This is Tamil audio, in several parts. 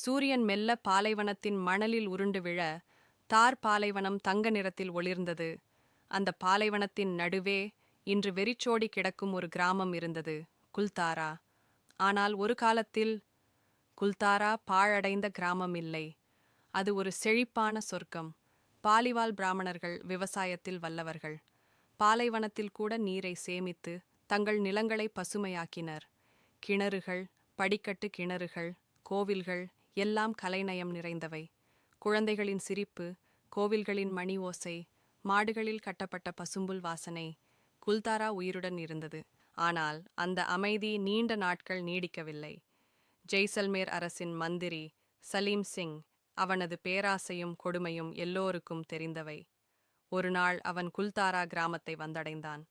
சூரியன் மெல்ல பாலைவனத்தின் மணலில் உருண்டு விழ தார் பாலைவனம் தங்க நிறத்தில் ஒளிர்ந்தது. அந்த பாலைவனத்தின் நடுவே இன்று வெறிச்சோடி கிடக்கும் ஒரு கிராமம் இருந்தது குல்தாரா. ஆனால் ஒரு காலத்தில் குல்தாரா பாழடைந்த கிராமம் இல்லை. அது ஒரு செழிப்பான சொர்க்கம். பாலிவால் பிராமணர்கள் விவசாயத்தில் வல்லவர்கள். பாலைவனத்தில் கூட நீரை சேமித்து தங்கள் நிலங்களை பசுமையாக்கினர். கிணறுகள் படிக்கட்டு கிணறுகள் கோவில்கள் எல்லாம் கலைநயம் நிறைந்தவை. குழந்தைகளின் சிரிப்பு கோவில்களின் மணி ஓசை மாடுகளில் கட்டப்பட்ட பசும்புல் வாசனை குல்தாரா உயிருடன் இருந்தது. ஆனால் அந்த அமைதி நீண்ட நாட்கள் நீடிக்கவில்லை. ஜெய்சல்மேர் அரசின் மந்திரி சலீம் சிங் அவனது பேராசையும் கொடுமையும் எல்லோருக்கும் தெரிந்தவை. ஒரு நாள் அவன் குல்தாரா கிராமத்தை வந்தடைந்தான்.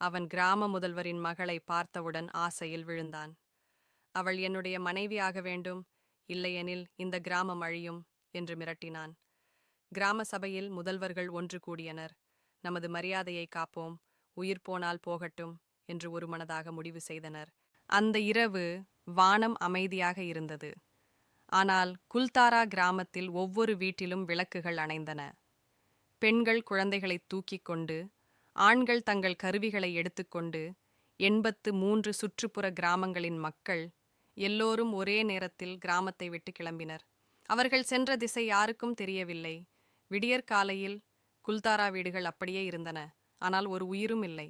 அவன் கிராம முதல்வரின் மகளை பார்த்தவுடன் ஆசையில் விழுந்தான். அவள் என்னுடைய மனைவியாக வேண்டும். இல்லையெனில் இந்த கிராமம் அழியும் என்று மிரட்டினான். கிராம சபையில் முதல்வர்கள் ஒன்று கூடியனர். நமது மரியாதையை காப்போம் உயிர் போனால் போகட்டும் என்று ஒரு மனதாக முடிவு செய்தனர். அந்த இரவு வானம் அமைதியாக இருந்தது. ஆனால் குல்தாரா கிராமத்தில் ஒவ்வொரு வீட்டிலும் விளக்குகள் அணைந்தன. பெண்கள் குழந்தைகளை தூக்கிக் கொண்டு ஆண்கள் தங்கள் கருவிகளை எடுத்துக்கொண்டு எண்பத்து மூன்று சுற்றுப்புற கிராமங்களின் மக்கள் எல்லோரும் ஒரே நேரத்தில் கிராமத்தை விட்டு கிளம்பினர். அவர்கள் சென்ற திசை யாருக்கும் தெரியவில்லை. விடியற்காலையில் குல்தாரா வீடுகள் அப்படியே இருந்தன. ஆனால் ஒரு உயிரும் இல்லை.